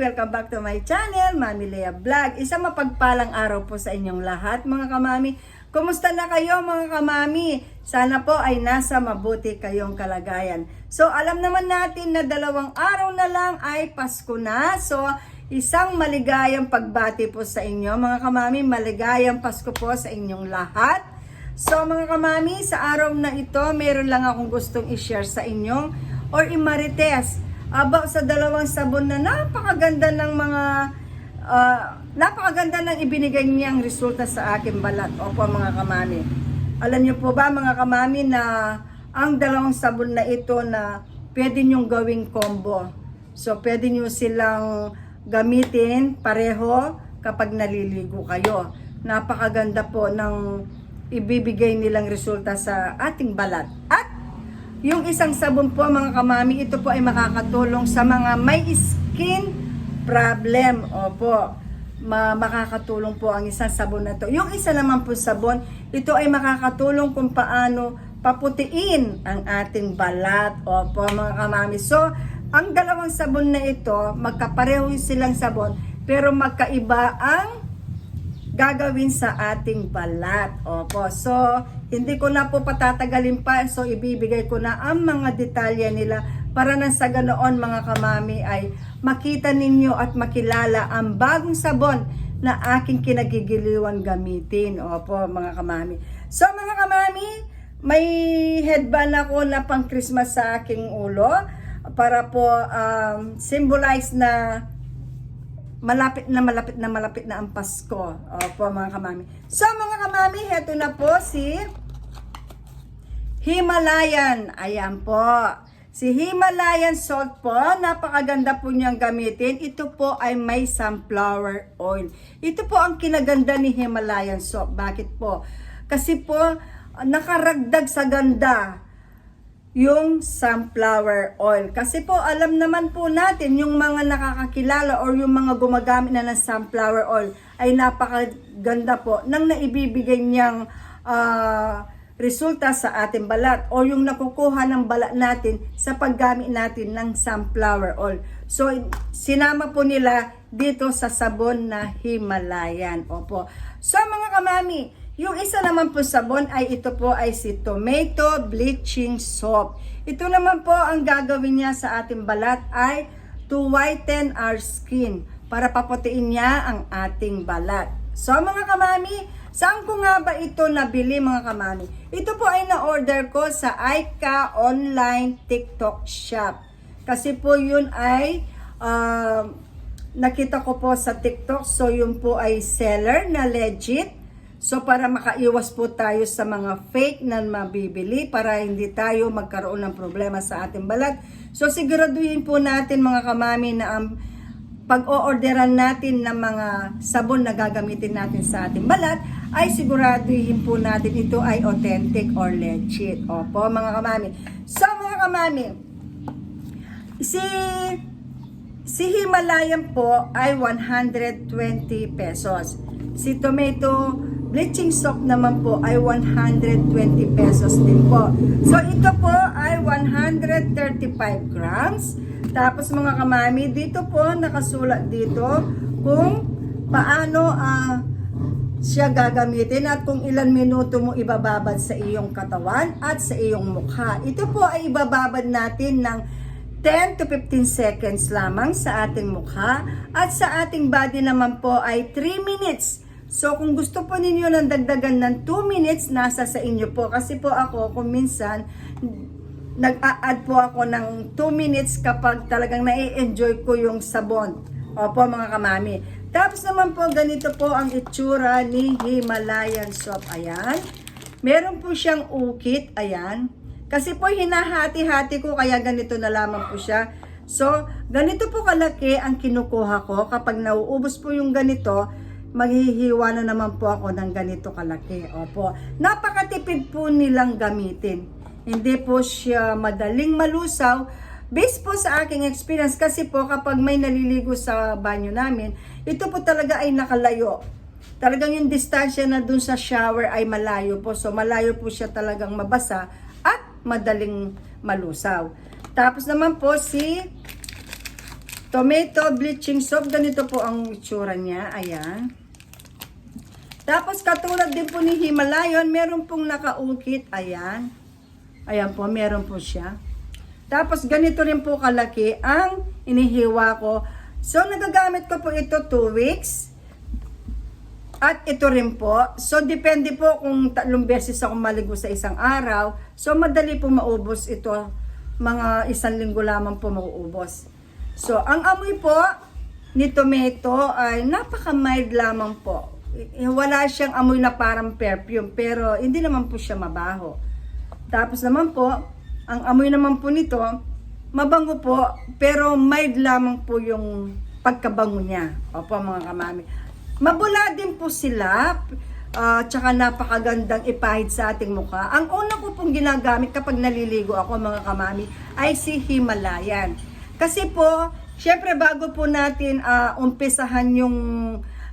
Welcome back to my channel, Mami Lea Vlog. Isang mapagpalang araw po sa inyong lahat mga kamami. Kumusta na kayo mga kamami? Sana po ay nasa mabuti kayong kalagayan. So alam naman natin na dalawang araw na lang ay Pasko na. So isang maligayang pagbati po sa inyo mga kamami. Maligayang Pasko po sa inyong lahat. So mga kamami, sa araw na ito, meron lang akong gustong i-share sa inyo or imarites about sa dalawang sabon na napakaganda ng mga ah, napakaganda ng ibinigay niyang resulta sa aking balat. Opo mga kamami. Alam niyo po ba mga kamami na ang dalawang sabon na ito na pwede niyong gawing combo. So pwede niyo silang gamitin pareho kapag naliligo kayo. Napakaganda po ng ibibigay nilang resulta sa ating balat. At yung isang sabon po mga kamami, ito po ay makakatulong sa mga may skin problem. Opo, ma makakatulong po ang isang sabon na to. Yung isa naman po sabon, ito ay makakatulong kung paano paputiin ang ating balat. Opo mga kamami. So, ang dalawang sabon na ito, magkapareho silang sabon, pero magkaiba ang gagawin sa ating balat. Opo. So, hindi ko na po patatagalin pa. So, ibibigay ko na ang mga detalye nila para nang sa ganoon mga kamami ay makita ninyo at makilala ang bagong sabon na aking kinagigiliwan gamitin. Opo, mga kamami. So, mga kamami, may headband ako na pang Christmas sa aking ulo para po um, symbolize na malapit na malapit na malapit na ang Pasko. Opo mga kamami. So mga kamami, heto na po si Himalayan. Ayan po. Si Himalayan salt po, napakaganda po niyang gamitin. Ito po ay may sunflower oil. Ito po ang kinaganda ni Himalayan salt. Bakit po? Kasi po, nakaragdag sa ganda yung sunflower oil. Kasi po, alam naman po natin, yung mga nakakakilala or yung mga gumagamit na ng sunflower oil ay napakaganda po nang naibibigay niyang ah, resulta sa ating balat o yung nakukuha ng balat natin sa paggamit natin ng sunflower oil. So, sinama po nila dito sa sabon na Himalayan. Opo. So, mga kamami, yung isa naman po sabon ay ito po ay si tomato bleaching soap. Ito naman po ang gagawin niya sa ating balat ay to whiten our skin para paputiin niya ang ating balat. So mga kamami, saan ko nga ba ito nabili mga kamami? Ito po ay na-order ko sa Aika online TikTok shop. Kasi po yun ay um, nakita ko po sa TikTok. So yun po ay seller na legit. So para makaiwas po tayo sa mga fake na mabibili para hindi tayo magkaroon ng problema sa ating balat. So siguraduhin po natin mga kamami na ang pag-o-orderan natin ng mga sabon na gagamitin natin sa ating balat ay siguraduhin po natin ito ay authentic or legit. Opo mga kamami. So mga kamami, si Si Himalayan po ay 120 pesos. Si tomato bleaching soap naman po ay 120 pesos din po. So ito po ay 135 grams. Tapos mga kamami, dito po nakasulat dito kung paano ah, siya gagamitin at kung ilan minuto mo ibababad sa iyong katawan at sa iyong mukha. Ito po ay ibababad natin ng 10 to 15 seconds lamang sa ating mukha at sa ating body naman po ay 3 minutes. So kung gusto po ninyo ng dagdagan ng 2 minutes, nasa sa inyo po. Kasi po ako kung minsan nag-a-add po ako ng 2 minutes kapag talagang nai-enjoy ko yung sabon. Opo mga kamami. Tapos naman po ganito po ang itsura ni Himalayan soap. Ayan. Meron po siyang ukit. Ayan. Kasi po hinahati-hati ko kaya ganito na lamang po siya. So, ganito po kalaki ang kinukuha ko. Kapag nauubos po yung ganito, maghihiwa na naman po ako ng ganito kalaki. Opo. Napakatipid po nilang gamitin. Hindi po siya madaling malusaw. Based po sa aking experience, kasi po kapag may naliligo sa banyo namin, ito po talaga ay nakalayo. Talagang yung distansya na dun sa shower ay malayo po. So malayo po siya talagang mabasa at madaling malusaw. Tapos naman po si tomato bleaching soap. Ganito po ang itsura niya. Ayan. Tapos katulad din po ni Himalayan, meron pong nakaukit. Ayan. Ayan po, meron po siya. Tapos ganito rin po kalaki ang inihiwa ko. So nagagamit ko po ito 2 weeks. At ito rin po. So depende po kung tatlong beses ako maligo sa isang araw. So madali po maubos ito. Mga isang linggo lamang po mauubos. So ang amoy po ni tomato ay napaka-mild lamang po. Eh, Wala siyang amoy na parang perfume pero hindi naman po siya mabaho. Tapos naman po, ang amoy naman po nito, mabango po, pero mild lamang po yung pagkabango niya. Opo mga kamami. Mabula din po sila, ah, tsaka napakagandang ipahid sa ating mukha. Ang una ko pong ginagamit kapag naliligo ako mga kamami ay si Himalayan. Kasi po, syempre bago po natin ah, umpisahan yung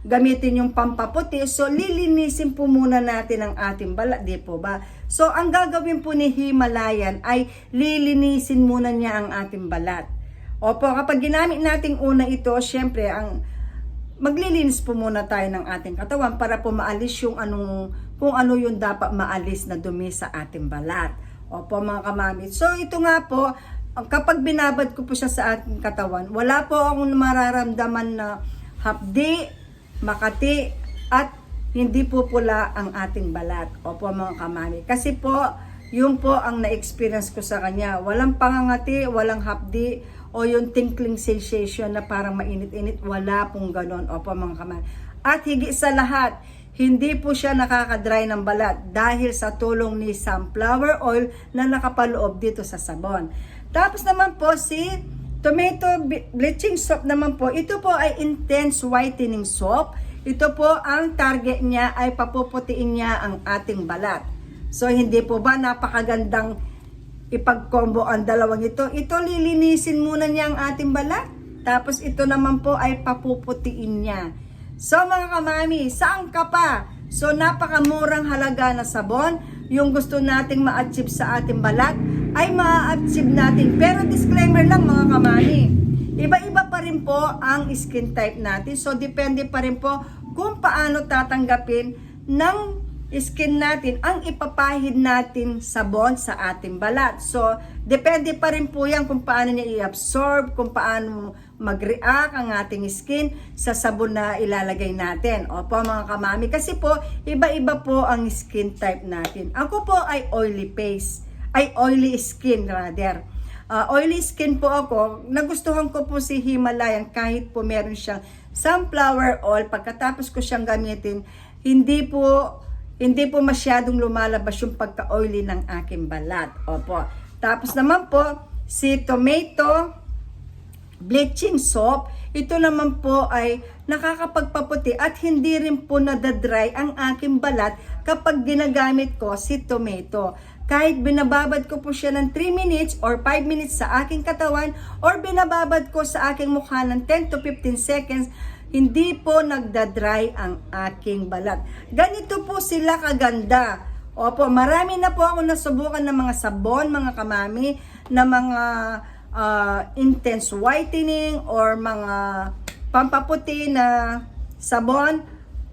gamitin yung pampaputi. So, lilinisin po muna natin ang ating balat, di po ba? So, ang gagawin po ni Himalayan ay lilinisin muna niya ang ating balat. Opo, kapag ginamit natin una ito, syempre, ang maglilinis po muna tayo ng ating katawan para po maalis yung anong, kung ano yung dapat maalis na dumi sa ating balat. Opo, mga kamami. So, ito nga po, kapag binabad ko po siya sa ating katawan, wala po akong mararamdaman na hapdi, makati, at hindi po pula ang ating balat. Opo mga kamami. Kasi po, yun po ang na-experience ko sa kanya. Walang pangangati, walang hapdi, o yung tinkling sensation na parang mainit-init. Wala pong ganon. Opo mga kamami. At higit sa lahat, hindi po siya nakakadry ng balat dahil sa tulong ni sunflower oil na nakapaloob dito sa sabon. Tapos naman po si Tomato bleaching soap naman po, ito po ay intense whitening soap. Ito po ang target niya ay papuputiin niya ang ating balat. So hindi po ba napakagandang ipag-combo ang dalawang ito? Ito lilinisin muna niya ang ating balat. Tapos ito naman po ay papuputiin niya. So mga kamami, saan ka pa? So napakamurang halaga na sabon, yung gusto nating ma-achieve sa ating balat, ay ma-achieve natin. Pero disclaimer lang mga kamami, iba-iba pa rin po ang skin type natin. So depende pa rin po kung paano tatanggapin ng skin natin ang ipapahid natin sabon sa ating balat. So, depende pa rin po yan kung paano niya i-absorb, kung paano mag-react ang ating skin sa sabon na ilalagay natin. Opo mga kamami, kasi po, iba-iba po ang skin type natin. Ako po ay oily face, ay oily skin rather. Ah, oily skin po ako, nagustuhan ko po si Himalayan kahit po meron siyang sunflower oil. Pagkatapos ko siyang gamitin, hindi po hindi po masyadong lumalabas yung pagka-oily ng aking balat. Opo. Tapos naman po, si tomato bleaching soap, ito naman po ay nakakapagpaputi at hindi rin po nadadry ang aking balat kapag ginagamit ko si tomato. Kahit binababad ko po siya ng 3 minutes or 5 minutes sa aking katawan or binababad ko sa aking mukha ng 10 to 15 seconds, hindi po nagdadry ang aking balat. Ganito po sila kaganda. Opo, marami na po ako nasubukan ng mga sabon, mga kamami, na mga ah, intense whitening or mga pampaputi na sabon.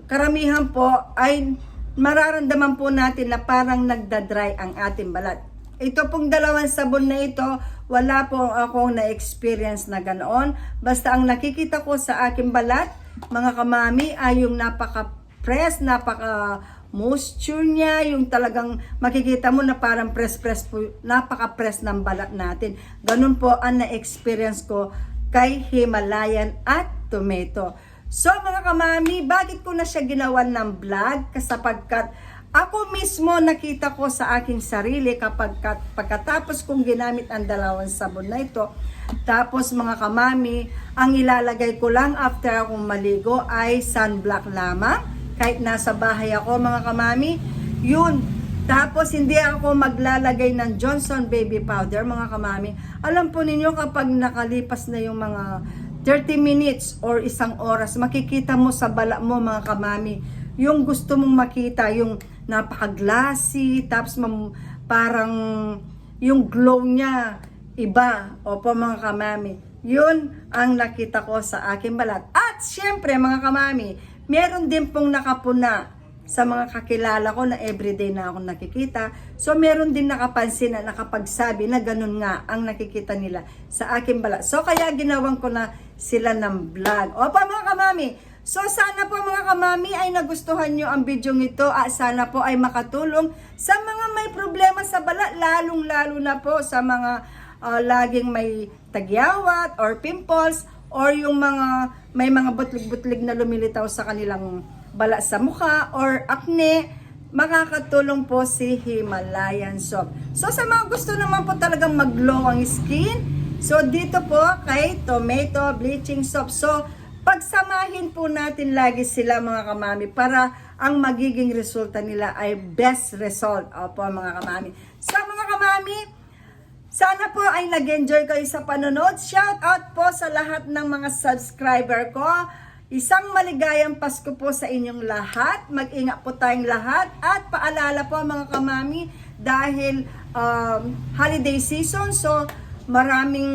Karamihan po ay mararamdaman po natin na parang nagdadry ang ating balat. Ito pong dalawang sabon na ito, wala po akong na-experience na ganoon. Basta ang nakikita ko sa aking balat, mga kamami, ay yung napaka-press, napaka-moisture niya, yung talagang makikita mo na parang press-press po, napaka-press ng balat natin. Ganun po ang na-experience ko kay Himalayan at Tomato. So mga kamami, bakit ko na siya ginawan ng vlog? Kasapagkat ako mismo nakita ko sa aking sarili kapag kat- pagkatapos kong ginamit ang dalawang sabon na ito. Tapos mga kamami, ang ilalagay ko lang after akong maligo ay sunblock lamang. Kahit nasa bahay ako mga kamami, yun. Tapos hindi ako maglalagay ng Johnson baby powder mga kamami. Alam po ninyo kapag nakalipas na yung mga 30 minutes or isang oras, makikita mo sa bala mo mga kamami, yung gusto mong makita, yung napaka-glassy, tapos parang yung glow niya, iba. Opo mga kamami. Yun ang nakita ko sa aking balat. At syempre mga kamami, meron din pong nakapuna sa mga kakilala ko na everyday na ako nakikita. So meron din nakapansin na nakapagsabi na ganun nga ang nakikita nila sa aking balat. So kaya ginawan ko na sila ng vlog. Opo mga kamami, So sana po mga kamami ay nagustuhan nyo ang video ito at sana po ay makatulong sa mga may problema sa balat, lalong lalo na po sa mga ah, laging may tagyawat or pimples or yung mga may mga butlig-butlig na lumilitaw sa kanilang balat sa mukha or acne makakatulong po si Himalayan soap. So sa mga gusto naman po talagang mag-glow ang skin, so dito po kay Tomato Bleaching Soap. So pagsamahin po natin lagi sila mga kamami para ang magiging resulta nila ay best result. Opo mga kamami. So mga kamami, sana po ay nag-enjoy kayo sa panonood. Shout out po sa lahat ng mga subscriber ko. Isang maligayang Pasko po sa inyong lahat. Mag-ingat po tayong lahat. At paalala po mga kamami, dahil um, holiday season, so maraming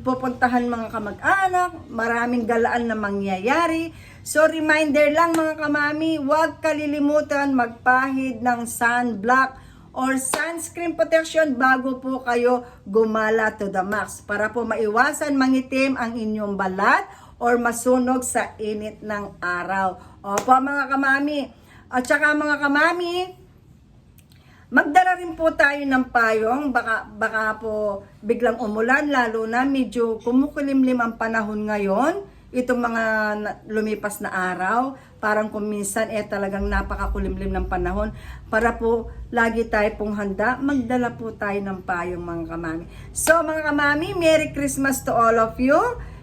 pupuntahan mga kamag-anak, maraming galaan na mangyayari. So reminder lang mga kamami, huwag kalilimutan magpahid ng sunblock or sunscreen protection bago po kayo gumala to the max para po maiwasan mangitim ang inyong balat or masunog sa init ng araw. Opo mga kamami. At saka mga kamami, Magdala rin po tayo ng payong, baka, baka po biglang umulan, lalo na medyo kumukulimlim ang panahon ngayon. Itong mga lumipas na araw, parang kung minsan eh talagang napakakulimlim ng panahon. Para po lagi tayo pong handa, magdala po tayo ng payong mga kamami. So mga kamami, Merry Christmas to all of you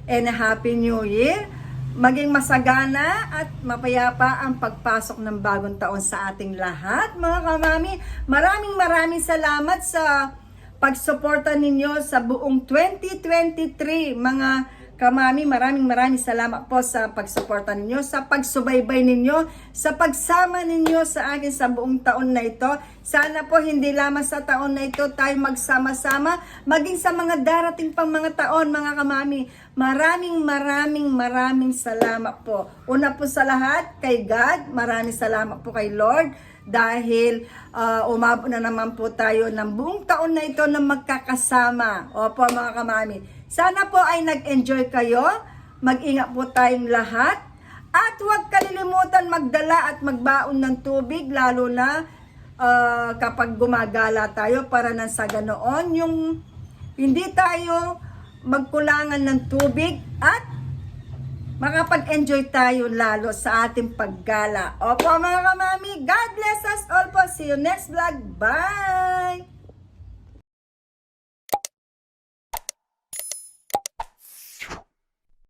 and a Happy New Year maging masagana at mapayapa ang pagpasok ng bagong taon sa ating lahat. Mga kamami, maraming maraming salamat sa pagsuporta ninyo sa buong 2023. Mga kamami, maraming maraming salamat po sa pagsuporta ninyo, sa pagsubaybay ninyo, sa pagsama ninyo sa akin sa buong taon na ito. Sana po hindi lamang sa taon na ito tayo magsama-sama, maging sa mga darating pang mga taon, mga kamami. Maraming maraming maraming salamat po. Una po sa lahat, kay God, maraming salamat po kay Lord dahil uh, umabot na naman po tayo ng buong taon na ito na magkakasama. Opo mga kamami. Sana po ay nag-enjoy kayo. Mag-ingat po tayong lahat. At huwag kalilimutan magdala at magbaon ng tubig lalo na uh, kapag gumagala tayo para nang sa ganoon yung hindi tayo magkulangan ng tubig at makapag-enjoy tayo lalo sa ating paggala. Opo mga kamami, God bless us all po. See you next vlog. Bye!